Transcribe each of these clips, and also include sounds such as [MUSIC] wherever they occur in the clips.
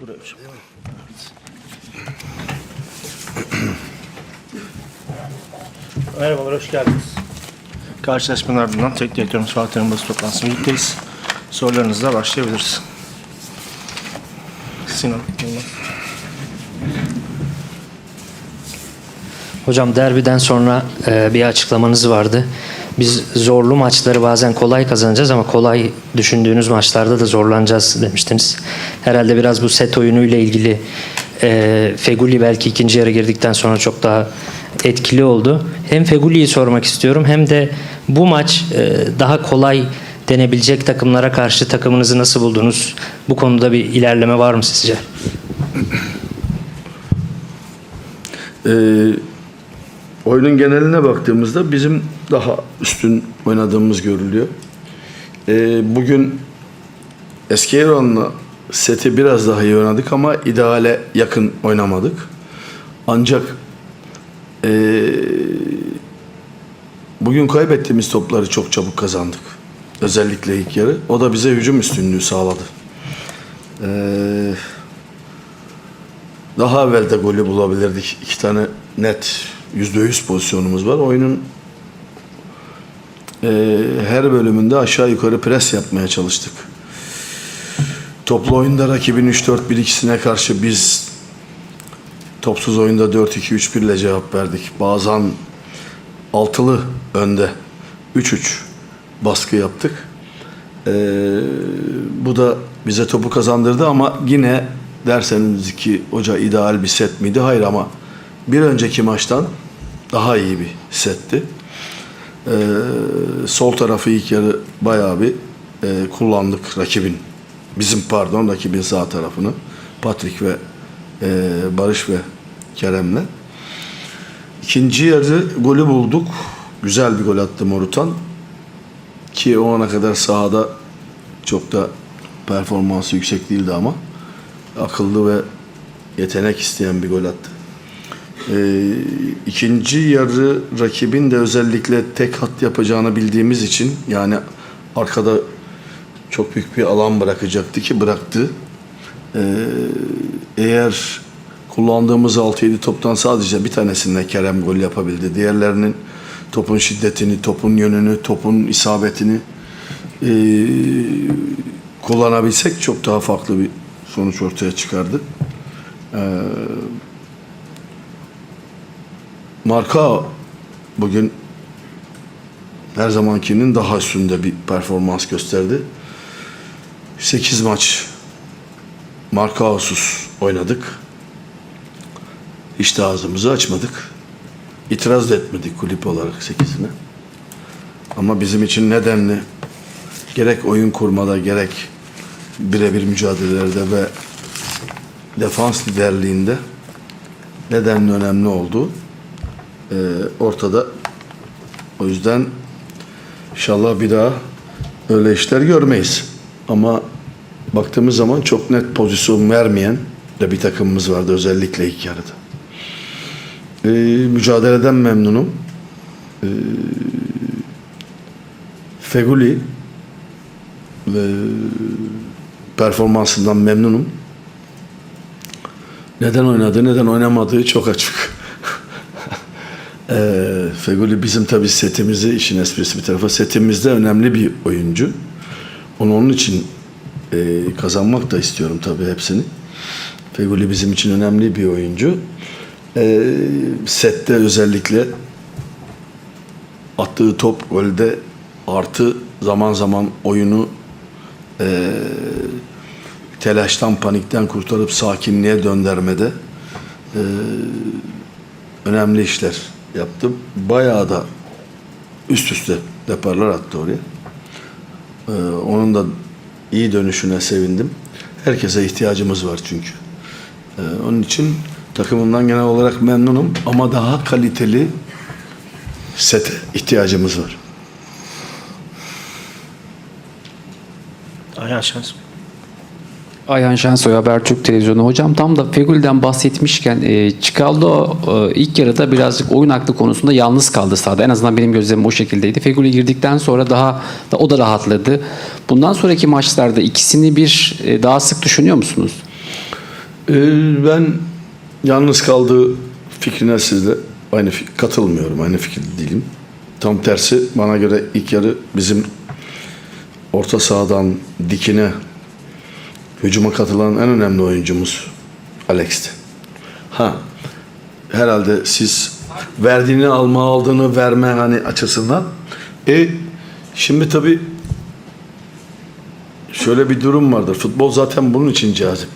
Buraya hocam. Merhabalar, hoş geldiniz. Karşılaşmanın ardından tek direktörümüz Fatih'in basın toplantısına birlikteyiz. Sorularınızla başlayabiliriz. Sinan, Yılmaz. Hocam derbiden sonra e, bir açıklamanız vardı. Biz zorlu maçları bazen kolay kazanacağız ama kolay düşündüğünüz maçlarda da zorlanacağız demiştiniz. Herhalde biraz bu set oyunuyla ilgili e, Feguli belki ikinci yarı girdikten sonra çok daha etkili oldu. Hem Feguli'yi sormak istiyorum hem de bu maç e, daha kolay denebilecek takımlara karşı takımınızı nasıl buldunuz? Bu konuda bir ilerleme var mı sizce? Ee, oyunun geneline baktığımızda bizim daha üstün oynadığımız görülüyor. Ee, bugün eski oranla seti biraz daha iyi oynadık ama ideale yakın oynamadık. Ancak ee, bugün kaybettiğimiz topları çok çabuk kazandık. Özellikle ilk yarı. O da bize hücum üstünlüğü sağladı. Ee, daha evvel de golü bulabilirdik. İki tane net yüzde yüz pozisyonumuz var. Oyunun e, her bölümünde aşağı yukarı pres yapmaya çalıştık. Toplu oyunda rakibin 3-4-1-2'sine karşı biz topsuz oyunda 4-2-3-1 ile cevap verdik. Bazen altılı önde 3-3 baskı yaptık. Ee, bu da bize topu kazandırdı ama yine derseniz ki hoca ideal bir set miydi? Hayır ama bir önceki maçtan daha iyi bir setti. Ee, sol tarafı ilk yarı bayağı bir e, kullandık rakibin. Bizim pardon rakibin sağ tarafını. Patrick ve e, Barış ve Kerem'le. İkinci yarı golü bulduk. Güzel bir gol attı Morutan. Ki o ana kadar sahada çok da performansı yüksek değildi ama akıllı ve yetenek isteyen bir gol attı. Ee, ikinci yarı rakibin de özellikle tek hat yapacağını bildiğimiz için yani arkada çok büyük bir alan bırakacaktı ki bıraktı. Ee, eğer kullandığımız 6-7 toptan sadece bir tanesinde Kerem gol yapabildi. Diğerlerinin topun şiddetini, topun yönünü, topun isabetini ee, kullanabilsek çok daha farklı bir sonuç ortaya çıkardı. Ee, Marka bugün her zamankinin daha üstünde bir performans gösterdi. 8 maç Markaosuz oynadık. Hiç de ağzımızı açmadık. İtiraz da etmedik kulüp olarak 8'ine. Ama bizim için nedenli gerek oyun kurmada gerek birebir mücadelelerde ve defans liderliğinde nedenli önemli olduğu e, ortada. O yüzden inşallah bir daha öyle işler görmeyiz. Ama baktığımız zaman çok net pozisyon vermeyen de bir takımımız vardı özellikle ilk yarıda. E, mücadeleden memnunum. E, Feguli ve performansından memnunum. Neden oynadı, neden oynamadığı çok açık. Eee Feguli bizim tabii setimizi, işin esprisi bir tarafa, setimizde önemli bir oyuncu. Onu onun için eee, kazanmak da istiyorum tabii hepsini. Feguli bizim için önemli bir oyuncu. Eee, sette özellikle attığı top golde artı zaman zaman oyunu eee, telaştan, panikten kurtarıp sakinliğe döndürmede eee, önemli işler yaptı. Bayağı da üst üste deparlar attı oraya. Eee, onun da iyi dönüşüne sevindim. Herkese ihtiyacımız var çünkü. Eee, onun için takımımdan genel olarak memnunum ama daha kaliteli sete ihtiyacımız var. Ayhan Şens. Ayhan Şensoy Habertürk Televizyonu. Hocam tam da Fegül'den bahsetmişken e, Çikaldo e, ilk yarıda birazcık oyun aklı konusunda yalnız kaldı sahada. En azından benim gözlemim o şekildeydi. Fegül'e girdikten sonra daha da o da rahatladı. Bundan sonraki maçlarda ikisini bir e, daha sık düşünüyor musunuz? Ee, ben yalnız kaldığı fikrine sizle aynı fik- katılmıyorum. Aynı fikirde değilim. Tam tersi bana göre ilk yarı bizim orta sahadan dikine hücuma katılan en önemli oyuncumuz Alex'ti. Ha herhalde siz verdiğini alma aldığını verme hani açısından e şimdi tabii şöyle bir durum vardır. Futbol zaten bunun için cazip.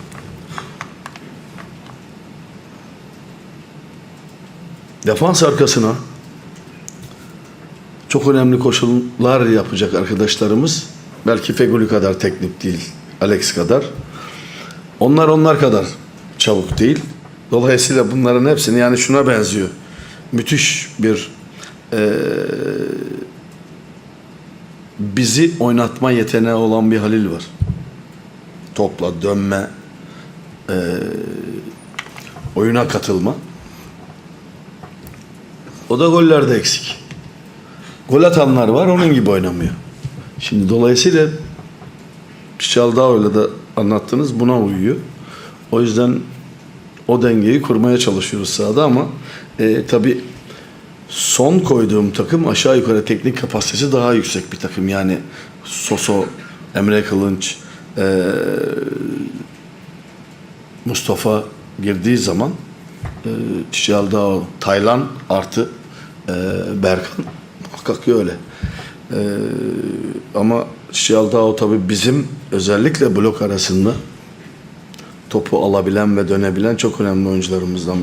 Defans arkasına çok önemli koşullar yapacak arkadaşlarımız. Belki Feguli kadar teknik değil, Alex kadar. Onlar onlar kadar çabuk değil. Dolayısıyla bunların hepsini yani şuna benziyor. Müthiş bir eee, bizi oynatma yeteneği olan bir Halil var. Topla dönme, eee, oyuna katılma. O da gollerde eksik. Gol atanlar var onun gibi oynamıyor. Şimdi dolayısıyla Şaldao'yla da anlattınız buna uyuyor. O yüzden o dengeyi kurmaya çalışıyoruz sahada ama e, tabii son koyduğum takım aşağı yukarı teknik kapasitesi daha yüksek bir takım. Yani Soso, Emre Kılınç, e, Mustafa girdiği zaman e, Şaldao, Taylan artı e, Berkan [LAUGHS] muhakkak öyle. E, ama Şaldao tabii bizim özellikle blok arasında topu alabilen ve dönebilen çok önemli oyuncularımızdan